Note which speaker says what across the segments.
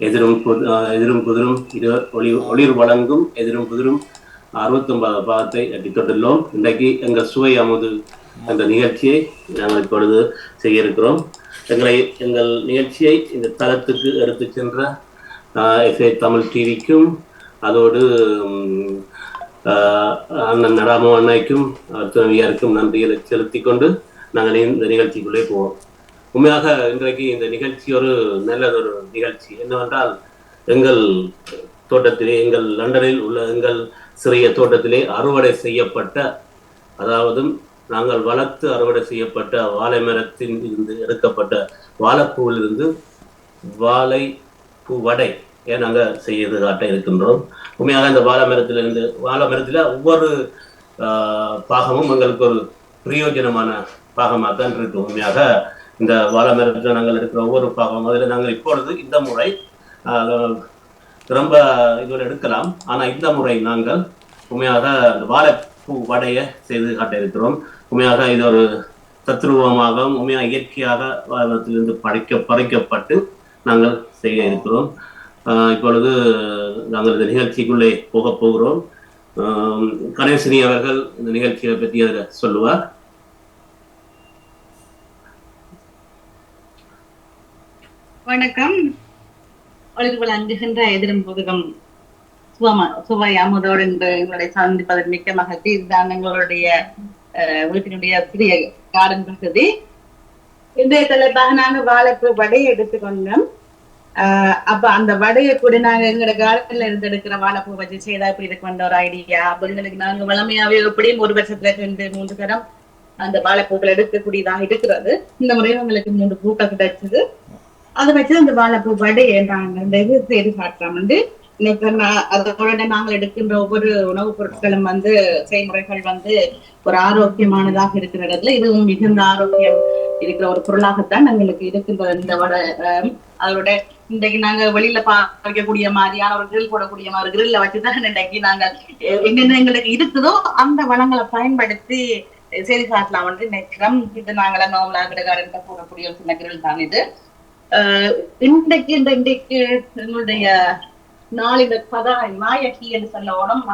Speaker 1: எதிரும் புது- எதிரும் புதிரும் இரு ஒளி ஒளிர் வழங்கும் எதிரும் புதிரும். அறுபத்தொன்பது பாகத்தை எட்டித்தொட்டுள்ளோம் இன்றைக்கு எங்கள் சுவை அமுது என்ற நிகழ்ச்சியை நாங்கள் இப்பொழுது செய்ய இருக்கிறோம் எங்களை எங்கள் நிகழ்ச்சியை இந்த தளத்துக்கு எடுத்து சென்ற எஃப்ஏ தமிழ் டிவிக்கும் அதோடு அண்ணன் நடாமோ அண்ணாய்க்கும் துணைவியாருக்கும் நன்றிகளை செலுத்திக் கொண்டு நாங்கள் இந்த நிகழ்ச்சிக்குள்ளே போவோம். உண்மையாக இன்றைக்கு இந்த நிகழ்ச்சி ஒரு நல்லதொரு நிகழ்ச்சி. என்னவென்றால் எங்கள் தோட்டத்திலே எங்கள் லண்டனில் உள்ள எங்கள் சிறிய தோட்டத்திலே அறுவடை செய்யப்பட்ட அதாவது நாங்கள் வளர்த்து அறுவடை செய்யப்பட்ட வாழை மரத்தின் இருந்து எடுக்கப்பட்ட வாழைப்பூவிலிருந்து வாழை பூ வடை ஏன் நாங்கள் செய்து காட்ட இருக்கின்றோம். உண்மையாக இந்த வாழை மரத்திலிருந்து வாழை மரத்தில் ஒவ்வொரு பாகமும் எங்களுக்கு ஒரு பிரயோஜனமான பாகமாக தான் உண்மையாக இந்த வாழமரத்தில் நாங்கள் எடுக்கிற ஒவ்வொரு பாகம் அதில் நாங்கள் இப்பொழுது இந்த முறை ரொம்ப இதில் எடுக்கலாம். ஆனால் இந்த முறை நாங்கள் உண்மையாக அந்த வாழைப்பூ வடையை செய்து காட்ட இருக்கிறோம் உண்மையாக இது ஒரு தத்ரூபமாக உண்மையாக இயற்கையாக வாழத்திலிருந்து படைக்க பறிக்கப்பட்டு நாங்கள் செய்ய இருக்கிறோம். இப்பொழுது நாங்கள் இந்த நிகழ்ச்சிக்குள்ளே போக போகிறோம். கணேசினி அவர்கள் இந்த நிகழ்ச்சியை பற்றி அதில் சொல்லுவார்.
Speaker 2: வணக்கம். ஒளிர் அஞ்சுகின்ற எதிரும் புதுகம். சுவமா சுவை அமுதோடு என்று எங்களுடைய சந்திப்பதற்கு மிக்க மகிழ்ச்சி. இதுதான் எங்களுடைய வீட்டினுடைய சிறிய கார்டன் பகுதி. இன்றைய தலைப்பாக நாங்க வாழைப்பூ வடையை எடுத்துக்கொண்டோம். ஆஹ் அப்ப அந்த வடையை கூட நாங்க எங்களோட காலத்துல இருந்து எடுக்கிற வாழைப்பூ வச்சு செய்தா இப்படி இதுக்கு வந்த ஒரு ஐடியா அப்ப எங்களுக்கு நாங்க வளமையாவே எப்படியும் ஒரு வருஷத்துல ரெண்டு மூன்று தரம் அந்த வாழைப்பூக்கள் எடுக்கக்கூடியதாக இருக்கிறது. இந்த முறையும் எங்களுக்கு மூன்று பூக்கள் கிடைச்சது. அதை வச்சு அந்த வாழைப்பூ வடையை நாங்க இந்த இது செய்து காட்டுறோம் வந்து இன்னைக்கு அதோட நாங்கள் எடுக்கின்ற ஒவ்வொரு உணவுப் பொருட்களும் வந்து செய்முறைகள் வந்து ஒரு ஆரோக்கியமானதாக இருக்கிற இடத்துல இதுவும் மிகுந்த ஆரோக்கியம் இருக்கிற ஒரு பொருளாகத்தான் எங்களுக்கு இருக்கின்ற இந்த வட அதோட இன்றைக்கு நாங்க வெளியில பார்க்கக்கூடிய மாதிரியான ஒரு கிரில் போடக்கூடிய மாதிரி கிரில்ல வச்சுதான் இன்றைக்கு நாங்க என்னென்ன எங்களுக்கு இருக்குதோ அந்த வளங்களை பயன்படுத்தி செய்தி காட்டலாம். வந்து நினைக்கிறோம் இது நாங்களாம் நோமலா கிடகாரன் போடக்கூடிய ஒரு சின்ன கிரில் தான் இது. இன்றைக்கு இந்த இன்றைக்கு எங்களுடைய நாளின் கதா நாயகி என்று சொல்ல உடம்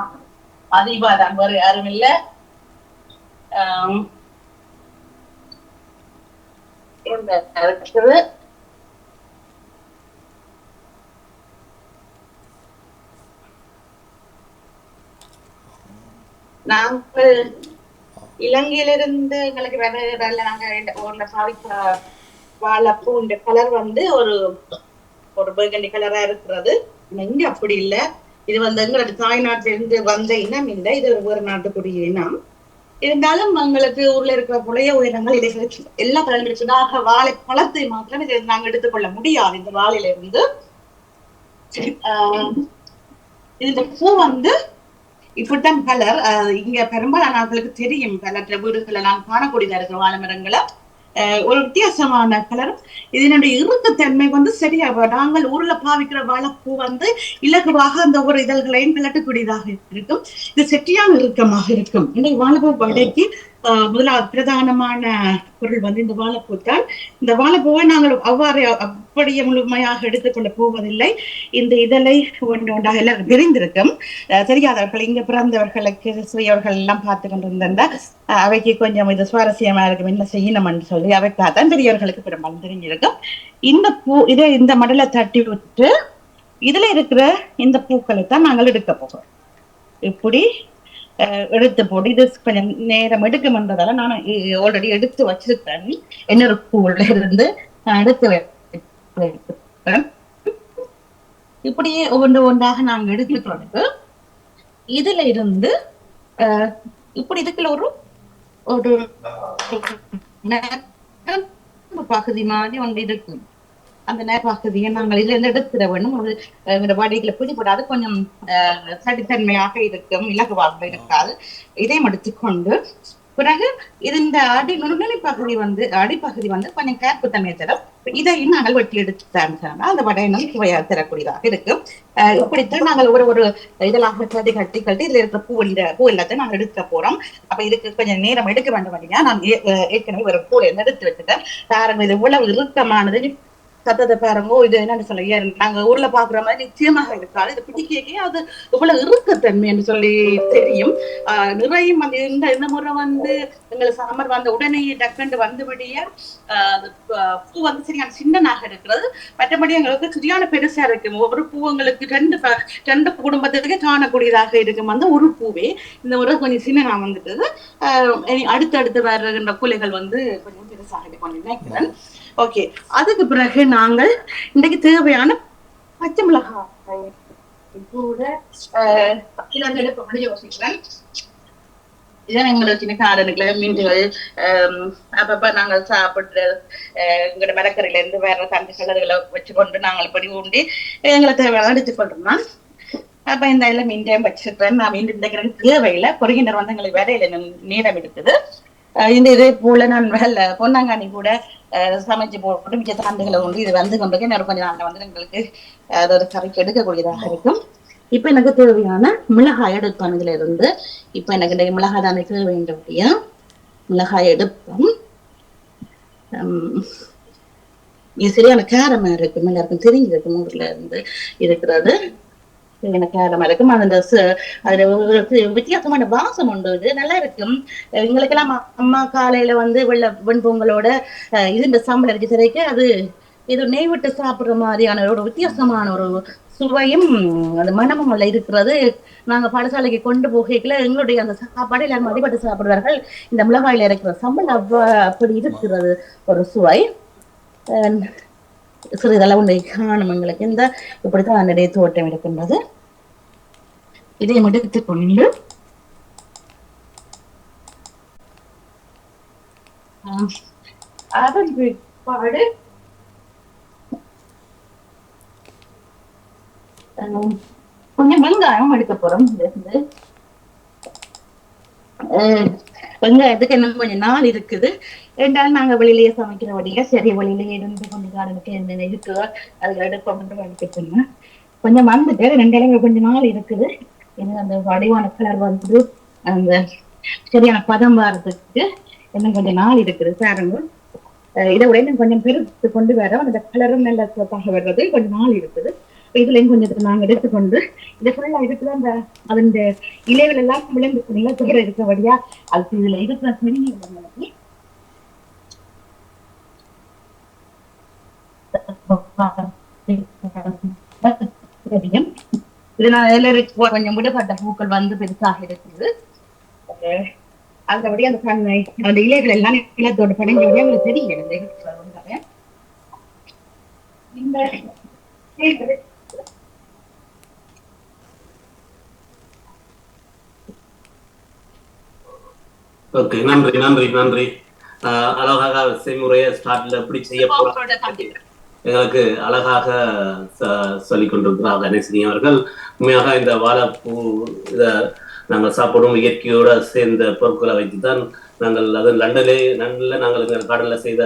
Speaker 2: அதிபா தான் வேறு யாரும் இல்ல. இருக்குது நாங்கள் இலங்கையிலிருந்து எங்களுக்கு வேற இடம்ல நாங்க ஊர்ல சாதிக்கிற வாழைப்பூ இந்த கலர் வந்து ஒரு ஒரு பேகண்டி கலரா இருக்கிறது. இங்க அப்படி இல்லை. இது வந்து எங்களோட தாய்நாட்டிலிருந்து வந்த இனம் இல்லை. இது ஒரு வேறு நாட்டுக்குரிய இனம். இருந்தாலும் எங்களுக்கு ஊர்ல இருக்கிற புலைய உயிரினங்கள் இதை எல்லா கலந்துச்சுதாக வாழை பழத்தை மாத்திரம் இதை நாங்க எடுத்துக்கொள்ள முடியாது. இந்த வாழையில இருந்து. ஆஹ் இந்த பூ வந்து இப்படித்தான் கலர் இங்க பெரும்பாலான தெரியும். கலர் வீடுகள் எல்லாம் காணக்கூடியதா இருக்கிற வாழை மரங்களை. ஒரு வித்தியாசமான கலரும் இதனுடைய இறுக்கத்தன்மை வந்து சரியா நாங்கள் ஊர்ல பாவிக்கிற வாழைப்பூ வந்து இலகுவாக அந்த ஒரு இதழ்களையும் கலட்டக்கூடியதாக இருக்கும். இது செட்டியான இறுக்கமாக இருக்கும். இன்னைக்கு வாழைப்பூ வடைக்கு முதலாவது பிரதானமான பொருள் வந்து இந்த வாழைப்பூ தான். இந்த வாழைப்பூவை நாங்கள் அவ்வாறு அப்படியே முழுமையாக எடுத்துக்கொண்டு போவதில்லை. இந்த இதழை ஒன்று ஒன்றாக எல்லாம் விரிந்திருக்கும் தெரியாதவர்கள் இங்க பிறந்தவர்களுக்கு சுயவர்கள் எல்லாம் பார்த்து கொண்டிருந்த அவைக்கு கொஞ்சம் இது சுவாரஸ்யமா இருக்கும். என்ன செய்யணும்னு சொல்லி அவை பார்த்தா பெரியவர்களுக்கு பெரும்பாலும் தெரிஞ்சிருக்கும். இந்த பூ இதை இந்த மடலை தட்டி விட்டு இதுல இருக்கிற இந்த பூக்களை தான் நாங்கள் எடுக்க போகிறோம். இப்படி எடுத்து போட்டு இது கொஞ்சம் நேரம் எடுக்கும்ன்றதால நான் ஆல்ரெடி எடுத்து வச்சிருக்கேன் என்னோட பூவுல இருந்து நான் எடுத்து வைத்திருக்கிறேன். இப்படியே ஒவ்வொன்று ஒன்றாக நாங்கள் எடுத்துக்கிறோம் இதுல இருந்து இப்படி இதுக்குள்ள ஒரு ஒரு பகுதி மாதிரி ஒன்று இருக்கு அந்த நேர்பகுதியை நாங்கள் இதுல இருந்து எடுத்துட வேணும். அது எங்களோட பிடிபடாது. கொஞ்சம் அஹ், சடித்தன்மையாக இருக்கும். இலகுவாக இருக்காது. இதை எடுத்துக்கொண்டு பிறகு இது இந்த அடி நுண்ணி பகுதி வந்து அடிப்பகுதி வந்து கொஞ்சம் கேப்பு தன்மையை தரும் இதையும் நாங்கள் வெட்டி எடுத்துட்டாங்க அந்த வடையினம் சுவையாக தரக்கூடியதாக இருக்கும். இப்படித்தான் நாங்கள் ஒரு ஒரு இதழாக கட்டி கட்டி கட்டி இதுல இருக்கிற பூ இந்த பூ எல்லாத்தையும் நாங்கள் எடுக்க போறோம். அப்ப இதுக்கு கொஞ்சம் நேரம் எடுக்க வேண்டும். அப்படின்னா நான் ஏற்கனவே ஒரு பூ எடுத்து வச்சுட்டேன். காரணம் இது இவ்வளவு இறுக்கமானது. சத்தத்தை பாருங்க இது என்னன்னு சொல்லி நாங்க ஊர்ல பாக்குற மாதிரி நிச்சயமாக இருக்காது. இது பிடிக்கே அது இவ்வளவு இறுக்கத்தன்மை என்று சொல்லி தெரியும். ஆஹ் நிறைய வந்து இந்த இந்த முறை வந்து எங்களுக்கு சமர் வந்த உடனே டக்குண்டு வந்தபடியே ஆஹ் பூ வந்து சரியான சின்னனாக இருக்கிறது. மற்றபடி எங்களுக்கு சரியான பெருசா இருக்கும் ஒரு பூ எங்களுக்கு ரெண்டு ரெண்டு குடும்பத்துக்கு காணக்கூடியதாக இருக்கும். அந்த ஒரு பூவே இந்த முறை கொஞ்சம் சின்னனா வந்துட்டது. ஆஹ் அடுத்தடுத்து வர்ற குலைகள் வந்து கொஞ்சம் பெருசாக இருக்கும் நினைக்கிறேன் ஓகே அதுக்கு பிறகு நாங்கள் இன்றைக்கு தேவையான பச்சை மிளகாய் கூட யோசிக்கிறேன். இதான் எங்களோட சின்ன காரனுக்குள்ள மீன்கள் அப்பப்ப நாங்கள் சாப்பிட்டு எங்களோட மரக்கரையில இருந்து வேற தண்டு கலர்களை வச்சுக்கொண்டு நாங்கள் படி உண்டி எங்களை தேவையான எடுத்துக்கொண்டிருந்தோம் அப்ப இந்த இதில் மீண்டையும் வச்சிருக்கிறேன் நான் மீண்டும் இந்த கிழங்கு தேவையில்லை. பொறுகின்ற வந்து எங்களுக்கு வேலையில நேரம் இருக்குது இந்த இதே போல நான் வெள்ள பொன்னாங்கானி கூட சமைச்சு போட்டு மிச்ச தாண்டுகளை உண்டு இது வந்து கொண்டு இன்னொரு கொஞ்ச நாள்ல வந்து எங்களுக்கு அது ஒரு கரைக்கு எடுக்கக்கூடியதாக இருக்கும். இப்ப எனக்கு தேவையான மிளகாய் எடுப்பேன் இதுல இருந்து இப்ப எனக்கு இந்த மிளகாய் தானே தேவைன்றபடியா மிளகாய் எடுப்போம் இது சரியான காரமா இருக்கும் எல்லாருக்கும் தெரிஞ்சிருக்கும் ஊர்ல இருந்து இருக்கிறது. சரியான காரமா இருக்கும் அந்த அதுல ஒரு வித்தியாசமான வாசம் உண்டு இது நல்லா இருக்கும் எங்களுக்கெல்லாம் அம்மா- அம்மா காலையில வந்து வெள்ள வெண்பொங்கலோட அஹ், இது இந்த சாம்பல் அடிச்சு திரைக்கு அது இது நெய் விட்டு சாப்பிடுற மாதிரியான ஒரு வித்தியாசமான ஒரு சுவையும் அந்த மனமும் அல்ல இருக்கிறது நாங்க பாடசாலைக்கு கொண்டு போகைக்குள்ள எங்களுடைய அந்த சாப்பாடு எல்லாரும் அடிபட்டு சாப்பிடுவார்கள் இந்த மிளகாயில இருக்கிற சம்பள் அவ்வ அப்படி இருக்கிறது ஒரு சுவை அஹ், சிறிதளவு உண்டை காணும் எங்களுக்கு இந்த இப்படித்தான் என்னுடைய தோட்டம் இருக்கின்றது இதை எடுத்துக் கொண்டு ஆஹ், அதன் பிற்பாடு கொஞ்சம் வெங்காயம் எடுக்க போறோம் இருந்து வெங்காயத்துக்கு இன்னும் கொஞ்சம் நாள் இருக்குது. ரெண்டாலும் நாங்க வெளியிலேயே சமைக்கிறபடியா சரி வெளியிலேயே இருந்து கொஞ்சம் காரனுக்கு என்ன இருக்கோ அதுல எடுப்போம் இருந்தேன். கொஞ்சம் வந்துட்டு ரெண்டு கொஞ்சம் நாள் இருக்குது. எனக்கு அந்த வடிவான கலர் வந்து அந்த சரியான பதம் வர்றதுக்கு இன்னும் கொஞ்சம் நாள் இருக்குது பாருங்க இதை விட இன்னும் கொஞ்சம் பெருத்து கொண்டு வர அந்த கலரும் நல்ல சிவப்பாக வர்றது கொஞ்சம் நாள் இருக்குது இதுலயும் கொஞ்சம் நாங்க எடுத்துக்கொண்டு இது ஃபுல்லா இருக்குது அந்த அதன் இலைகள் எல்லாம் விளைந்து நிலத்தோட இருக்கபடியா அது இதுல இருக்கிற செடிகளுக்கு தெரியும் இது நான் எல்லாருக்கும் கொஞ்சம் விடுபட்ட பூக்கள் வந்து பெருசாக இருக்குது. அதுபடி அந்த கண்ணை அந்த இலைகள் எல்லாம் நிலத்தோட படைஞ்சபடி அவங்களுக்கு தெரியும். இந்த
Speaker 1: ஓகே நன்றி நன்றி நன்றி. ஆஹ் அழகாக செய்முறையை ஸ்டார்ட்ல எப்படி செய்ய போறோம். எங்களுக்கு அழகாக ச- சொல்லிக் கொண்டிருக்கிறார் கணேசினி அவர்கள். உண்மையாக இந்த வாழைப்பூ இதை நாங்கள் சாப்பிடும் இயற்கையோடு சேர்ந்த பொருட்களை வைத்துதான் நாங்கள் அது லண்டனிலே லண்டனில் நாங்கள் எங்கள் கடலில் செய்த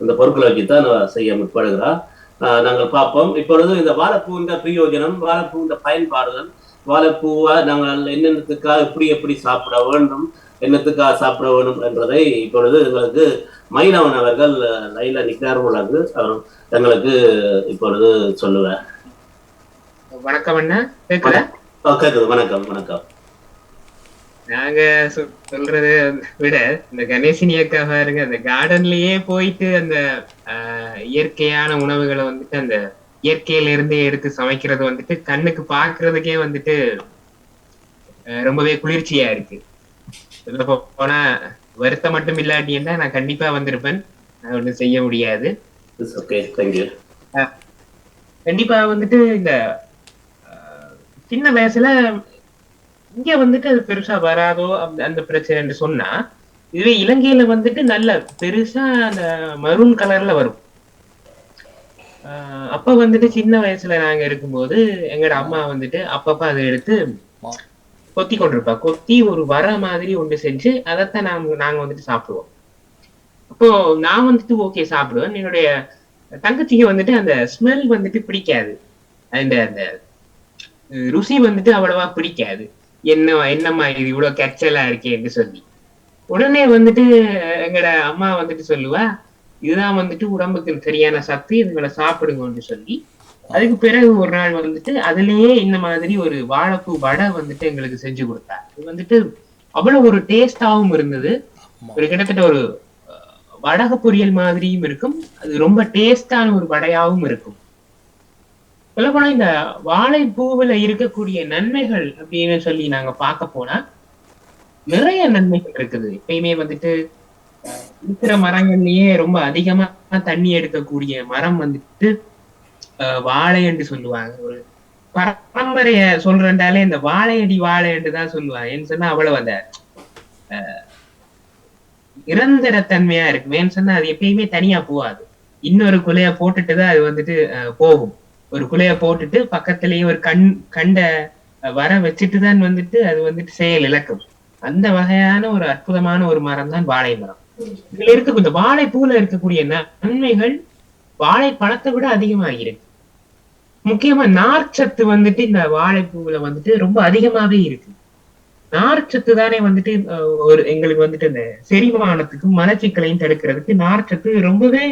Speaker 1: இந்த பொருட்களை வச்சுதான் செய்ய முற்படுகிறார். நாங்கள் பார்ப்போம். இப்பொழுது இந்த வாழைப்பூவின் பிரயோஜனம் வாழைப்பூவின் பயன்பாடுகள் வாழைப்பூவை நாங்கள் என்னென்னத்துக்காக எப்படி எப்படி சாப்பிட வேண்டும் என்னத்துக்காக சாப்பிட வேண்டும் என்றதை இப்பொழுது எங்களுக்கு மைனவன் அவர்கள் லைல நிற்கிறார் உள்ளது அவர் எங்களுக்கு இப்பொழுது சொல்லுவார்.
Speaker 3: வணக்கம் அண்ணா கேக்குதா?
Speaker 1: வணக்கம். வணக்கம்
Speaker 3: நாங்க சொல்றத விட இந்த கணேசினி அக்கா பாருங்க அந்த கார்டன்லயே போயிட்டு அந்த இயற்கையான உணவுகளை வந்துட்டு அந்த இயற்கையில இருந்தே எடுத்து சமைக்கிறது வந்துட்டு கண்ணுக்கு பாக்குறதுக்கே வந்துட்டு ரொம்பவே குளிர்ச்சியா இருக்கு. சொல்ல போனா வருத்தம் மட்டும் இல்லாட்டின்னா நான் கண்டிப்பா வந்திருப்பேன். நான் ஒண்ணும் செய்ய முடியாது. கண்டிப்பா வந்துட்டு இந்த சின்ன வயசுல இங்க வந்துட்டு அது பெருசா வராதோ அந்த அந்த பிரச்சனைன்னு சொன்னா இதுவே இலங்கையில வந்துட்டு நல்ல பெருசா அந்த மரூன் கலர்ல வரும். ஆஹ் அப்ப வந்துட்டு சின்ன வயசுல நாங்க இருக்கும்போது எங்கட அம்மா வந்துட்டு அப்பப்ப அதை எடுத்து கொத்தி கொண்டிருப்பா. கொத்தி ஒரு வர மாதிரி ஒன்று செஞ்சு அதைத்தான் நாங்க நாங்க வந்துட்டு சாப்பிடுவோம். அப்போ நான் வந்துட்டு ஓகே சாப்பிடுவேன். என்னுடைய தங்கச்சிக்கு வந்துட்டு அந்த ஸ்மெல் வந்துட்டு பிடிக்காது. அந்த அந்த ருசி வந்துட்டு அவ்வளவா பிடிக்காது. என்ன என்னம்மா இது இவ்வளவு கச்சலா இருக்கேன்னு சொல்லி. உடனே வந்துட்டு எங்கட அம்மா வந்துட்டு சொல்லுவா இதுதான் வந்துட்டு உடம்புக்கு சரியான சத்து இதுங்களை சாப்பிடுங்கன்னு சொல்லி. அதுக்கு பிறகு ஒரு நாள் வந்துட்டு அதுலயே இந்த மாதிரி ஒரு வாழைப்பூ வடை வந்துட்டு எங்களுக்கு செஞ்சு கொடுத்தார். இது வந்துட்டு அவ்வளவு ஒரு டேஸ்டாவும் இருந்தது. ஒரு கிட்டத்தட்ட ஒரு வடக பொரியல் மாதிரியும் இருக்கும். அது ரொம்ப டேஸ்டான ஒரு வடையாவும் இருக்கும். சொல்லப்போனா இந்த வாழைப்பூவுல இருக்கக்கூடிய நன்மைகள் அப்படின்னு சொல்லி நாங்க பார்க்க போனா நிறைய நன்மைகள் இருக்குது. எப்பயுமே வந்துட்டு இருக்கிற மரங்கள்லயே ரொம்ப அதிகமா தண்ணி எடுக்கக்கூடிய மரம் வந்துட்டு வாழை என்று சொல்லுவாங்க. ஒரு பரம்பரைய சொல்றேன்டாலே இந்த வாழையடி வாழை என்று தான் சொல்லுவாங்க. ஏன்னு சொன்னா அவ்வளவு அந்த நிரந்தரத்தன்மையா இருக்கு ஏன்னு சொன்னா அது எப்பயுமே தனியா போகாது. இன்னொரு குலைய போட்டுட்டு தான் அது வந்துட்டு போகும். ஒரு குலைய போட்டுட்டு பக்கத்திலேயே ஒரு கண் கண்ட வர வச்சுட்டு தான் வந்துட்டு அது வந்துட்டு செயல் இழக்கும். அந்த வகையான ஒரு அற்புதமான ஒரு மரம் தான் வாழை மரம். இதுல இருக்க இந்த வாழைப்பூல இருக்கக்கூடிய நன்மைகள் வாழைப்பழத்தை விட அதிகமாகிருக்கு முக்கியமா நார்ச்சத்து வந்துட்டு இந்த வாழைப்பூவில் வந்துட்டு ரொம்ப அதிகமாவே இருக்கு. நார்ச்சத்து தானே வந்துட்டு ஒரு எங்களுக்கு வந்துட்டு இந்த செரிமானத்துக்கும் மலச்சிக்கலையும் தடுக்கிறதுக்கு நார்ச்சத்து ரொம்பவே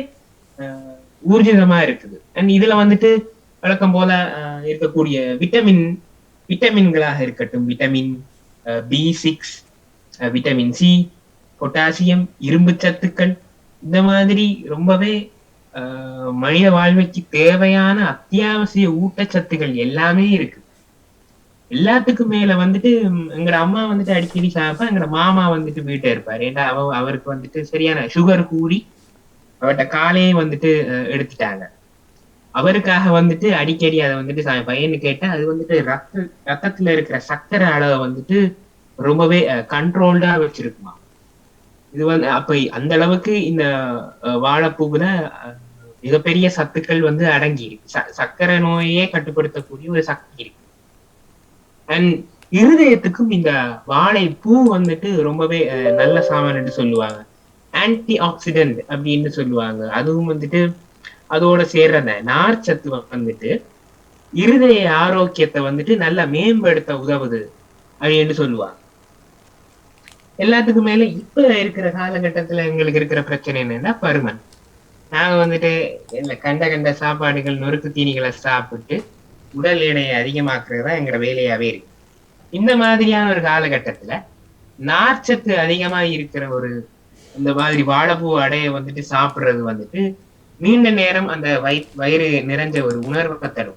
Speaker 3: ஊர்ஜிதமா இருக்குது. அண்ட் இதுல வந்துட்டு வழக்கம் போல அஹ், இருக்கக்கூடிய விட்டமின் விட்டமின்களாக இருக்கட்டும். Vitamin B six vitamin C potassium இரும்பு சத்துக்கள் இந்த மாதிரி ரொம்பவே மனித வாழ்வைக்கு தேவையான அத்தியாவசிய ஊட்டச்சத்துகள் எல்லாமே இருக்கு. எல்லாத்துக்கும் மேல வந்துட்டு எங்கட அம்மா வந்துட்டு அடிக்கடி சாப்பா எங்கட மாமா வந்துட்டு வீட்டை இருப்பாரு. ஏன்னா அவ அவருக்கு வந்துட்டு சரியான சுகர் கூடி அவட்ட காலையே வந்துட்டு எடுத்துட்டாங்க. அவருக்காக வந்துட்டு அடிக்கடி அதை வந்துட்டு சா- பையனு கேட்டா அது வந்துட்டு ரத்த ரத்தத்துல இருக்கிற சர்க்கரை அளவை வந்துட்டு ரொம்பவே கண்ட்ரோல்டா வச்சிருக்குமா. இது வந்து அப்ப அந்த அளவுக்கு இந்த வாழைப்பூவுல மிகப்பெரிய சத்துக்கள் வந்து அடங்கி இருக்கு. ச- சர்க்கரை நோயே கட்டுப்படுத்தக்கூடிய ஒரு சக்தி இருக்கு. அண்ட் இருதயத்துக்கும் இந்த வாழைப்பூ வந்துட்டு ரொம்பவே நல்ல சாமான் என்று சொல்லுவாங்க. ஆன்டி ஆக்சிடென்ட் அப்படின்னு சொல்லுவாங்க. அதுவும் வந்துட்டு அதோட சேர்ற நார்ச்சத்து வந்துட்டு இருதய ஆரோக்கியத்தை வந்துட்டு நல்லா மேம்படுத்த உதவுது அப்படின்னு சொல்லுவாங்க. எல்லாத்துக்கும் மேல இப்ப இருக்கிற காலகட்டத்துல எங்களுக்கு இருக்கிற பிரச்சனை என்னன்னா பருமன். நாங்க வந்துட்டு இந்த கண்ட கண்ட சாப்பாடுகள் நொறுக்கு தீனிகளை சாப்பிட்டு உடல் எடையை அதிகமாக்குறது தான் எங்களோட வேலையாவே இருக்கு. இந்த மாதிரியான ஒரு காலகட்டத்துல நார்ச்சத்து அதிகமா இருக்கிற ஒரு இந்த மாதிரி வாழைப்பூ அடையை வந்துட்டு சாப்பிடுறது வந்துட்டு நீண்ட நேரம் அந்த வய வயிறு நிறைஞ்ச ஒரு உணர்வை தரும்.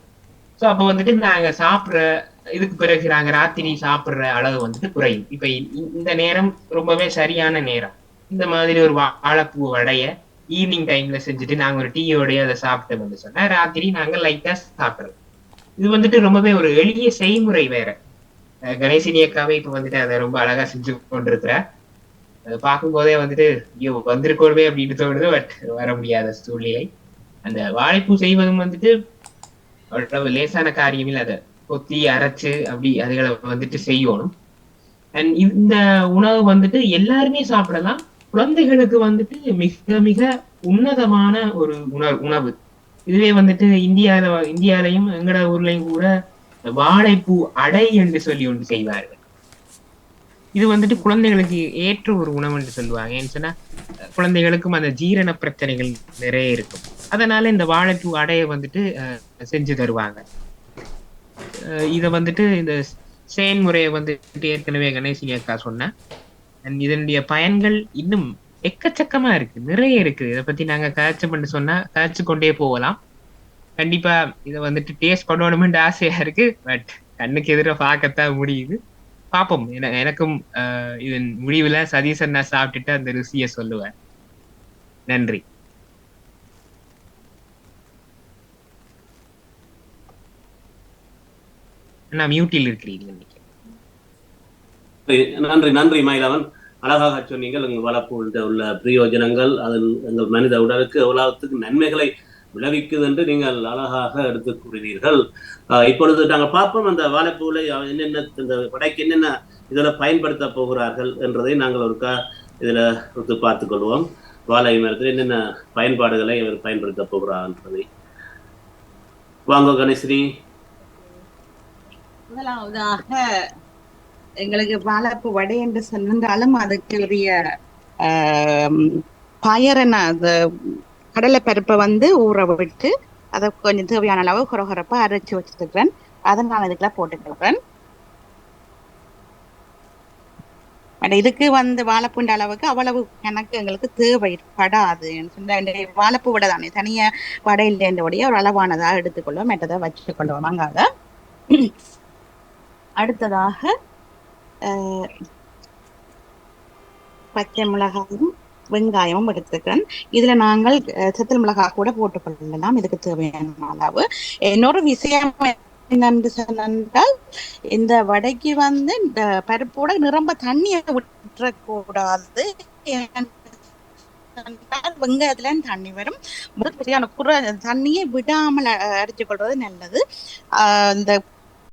Speaker 3: ஸோ அப்போ வந்துட்டு நாங்க சாப்பிடுற இதுக்கு பிறகு நாங்கள் ராத்திரி சாப்பிடுற அளவு வந்துட்டு குறையும். இப்ப இ- இந்த நேரம் ரொம்பவே சரியான நேரம். இந்த மாதிரி ஒரு வா- வாழைப்பூ அடையை ஈவினிங் டைம்ல செஞ்சுட்டு நாங்க ஒரு டீயோடய அதை சாப்பிட்டு வந்து சொன்னா ராத்திரி நாங்க லைட்டா சாப்பிடுறோம். இது வந்துட்டு ரொம்பவே ஒரு எளிய செய்முறை வேற. கணேசினி அக்காவே இப்ப வந்துட்டு அதை ரொம்ப அழகா செஞ்சு கொண்டிருக்கிற. அதை பார்க்கும் போதே வந்துட்டு ஐயோ வந்திருக்கோமே அப்படின்னு தோணுது பட் வர முடியாத சூழ்நிலை. அந்த வாழைப்பூ செய்வதும் வந்துட்டு அவ்வளவு லேசான காரியம் இல்லை. அதை கொத்தி அரைச்சு அப்படி அதுகளை வந்துட்டு செய்யணும். அண்ட் இந்த உணவு வந்துட்டு எல்லாருமே சாப்பிடலாம். குழந்தைகளுக்கு வந்துட்டு மிக மிக உன்னதமான ஒரு உணவு உணவு. இதுவே வந்துட்டு இந்தியால இந்தியாலையும் எங்கட ஊர்லயும் கூட வாழைப்பூ அடை என்று சொல்லி ஒன்று செய்வார்கள். இது வந்துட்டு குழந்தைகளுக்கு ஏற்ற ஒரு உணவு என்று சொல்லுவாங்க. ஏன்னு சொன்னா குழந்தைகளுக்கும் அந்த ஜீரண பிரச்சனைகள் நிறைய இருக்கும். அதனால இந்த வாழைப்பூ அடையை வந்துட்டு அஹ், செஞ்சு தருவாங்க. அஹ், இத வந்துட்டு இந்த செயல்முறையை வந்துட்டு ஏற்கனவே கணேசினி அக்கா சொன்னேன் இதனுடைய பயன்கள் இன்னும் எக்கச்சக்கமா இருக்கு. நிறைய இருக்கு. இதை பத்தி நாங்க காய்ச்ச பண்ணி சொன்னா காய்ச்சி கொண்டே போகலாம். கண்டிப்பா இதை வந்துட்டு டேஸ்ட் பண்ணணும்னு ஆசையா இருக்கு. பட் கண்ணுக்கு எதிர பார்க்கத்தான் முடியுது. பார்ப்போம். எனக்கும் இதன் முடிவுல சதீசன் நான் சாப்பிட்டுட்டு அந்த ருசியை சொல்லுவேன் நன்றி. நான் மியூட்டில் இருக்கிறீங்க
Speaker 1: நன்றி நன்றி மயிலவன். அழகாக சொன்னீங்கள் எங்கள் வளர்ப்பு உள்ள பிரயோஜனங்கள் அதன் எங்கள் மனித உடலுக்கு எவ்வளவுத்துக்கு நன்மைகளை விளைவிக்குது என்று நீங்கள் அழகாக எடுத்து கூறினீர்கள். ஆஹ் இப்பொழுது நாங்கள் பார்ப்போம் அந்த வாழைப்பூலை என்னென்ன இந்த படைக்கு என்னென்ன இதில் பயன்படுத்த போகிறார்கள் என்றதை நாங்கள் ஒருக்கா இதில் ஒத்து பார்த்துக்கொள்வோம் வாழை மரத்தில் என்னென்ன பயன்பாடுகளை இவர் பயன்படுத்த போகிறார் என்பதை. வாங்க கணேஸ்ரீ
Speaker 2: முதலாவதாக எங்களுக்கு வாழப்பு வடை என்று சொன்னாலும் அதுக்கு உரிய பயரன அந்த கடலை பருப்பை வந்து ஊற விட்டு அதை கொஞ்சம் தேவையான அளவு குறகுறப்பா அரைச்சு வச்சுருக்கிறேன் அதை நான் இதுக்குள்ள போட்டுக்கிறேன். பட் இதுக்கு வந்து வாழைப்பூண்ட அளவுக்கு அவ்வளவு எனக்கு எங்களுக்கு தேவை படாது வாழைப்பு வாழைப்பூ விட தானே தனியா வடை இல்லைன்றபடியே ஒரு அளவானதா எடுத்துக்கொள்வோம் மெட்டதை வச்சுக்கொள்வோம். அங்காக அடுத்ததாக பச்சை மிளகாயும் வெங்காயமும் எடுத்துக்கிறேன் இதுல நாங்கள் அஹ், செத்தல் மிளகாய் கூட போட்டுக்கொள்ளலாம் இதுக்கு தேவையான அளவு இன்னொரு விஷயம் என்னன்னு சொன்னால் இந்த வடைக்கு வந்து இந்த பருப்போட நிரம்ப தண்ணியை விட்டுறக்கூடாது வெங்காயத்துல இருந்து தண்ணி வரும் முதல் சரியான குறை தண்ணியை விடாமல் அரைச்சு கொள்வது நல்லது ஆஹ் இந்த